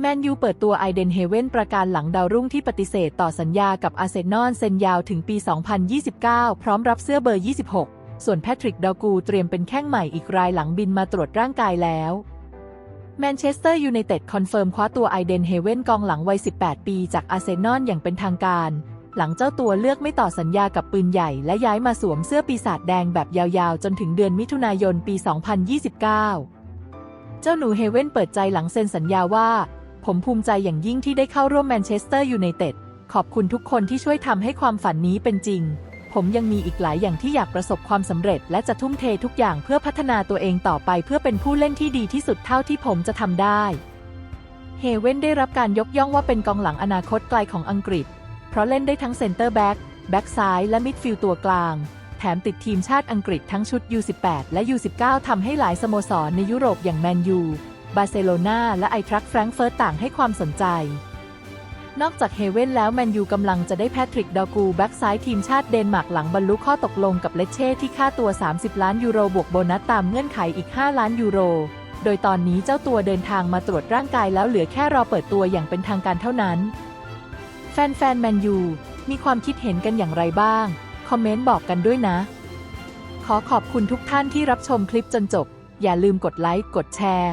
แมนยูเปิดตัวไอเดนเฮเว่นประการหลังดาวรุ่งที่ปฏิเสธต่อสัญญากับอาร์เซนอลเซ็นยาวถึงปี 2029 พร้อมรับเสื้อเบอร์ 26 ส่วนแพทริกดากูเตรียมเป็นแข้งใหม่อีกรายหลังบินมาตรวจร่างกายแล้วแมนเชสเตอร์ยูไนเต็ดคอนเฟิร์มคว้าตัวไอเดนเฮเว่นกองหลังวัย 18 ปีจากอาร์เซนอลอย่างเป็นทางการ หลังเจ้าตัวเลือกไม่ต่อสัญญากับปืนใหญ่และย้ายมาสวมเสื้อปีศาจแดงแบบยาวๆ จนถึงเดือนมิถุนายนปี 2029 เจ้าหนูเฮเว่นเปิดใจหลังเซ็นสัญญาว่า ผมภูมิใจอย่างยิ่งที่ได้เข้าร่วมแมนเชสเตอร์ยูไนเต็ด ขอบคุณทุกคนที่ช่วยทำให้ความฝันนี้เป็นจริง ผมยังมีอีกหลายอย่างที่อยากประสบความสำเร็จ และจะทุ่มเททุกอย่างเพื่อพัฒนาตัวเองต่อไป เพื่อเป็นผู้เล่นที่ดีที่สุดเท่าที่ผมจะทำได้ เฮเว่นได้รับการยกย่องว่าเป็นกองหลังอนาคตไกลของอังกฤษ เพราะเล่นได้ทั้งเซนเตอร์แบ็กแบ็กซ้ายและมิดฟิลด์ตัวกลาง แถมติดทีมชาติอังกฤษทั้งชุด U18 และ U19 ทำให้หลายสโมสรในยุโรปอย่างแมนยู บาร์เซโลนาและไอทรัคแฟรงเฟิร์ตต่างให้ความสนใจ นอกจากเฮเว่นแล้วแมนยูกำลังจะได้แพทริกดากูแบ็กซ้ายทีมชาติเดนมาร์กหลังบรรลุข้อตกลงกับเลเช่ที่ค่าตัว 30 ล้านยูโรบวกโบนัสตามเงื่อนไขอีก 5 ล้านยูโร โดยตอนนี้เจ้าตัวเดินทางมาตรวจร่างกายแล้วเหลือแค่รอเปิดตัวอย่างเป็นทางการเท่านั้น แฟนๆแมนยูมีความคิดเห็นกันอย่างไรบ้าง คอมเมนต์บอกกันด้วยนะ ขอขอบคุณทุกท่านที่รับชมคลิปจนจบ อย่าลืมกดไลค์ กดแชร์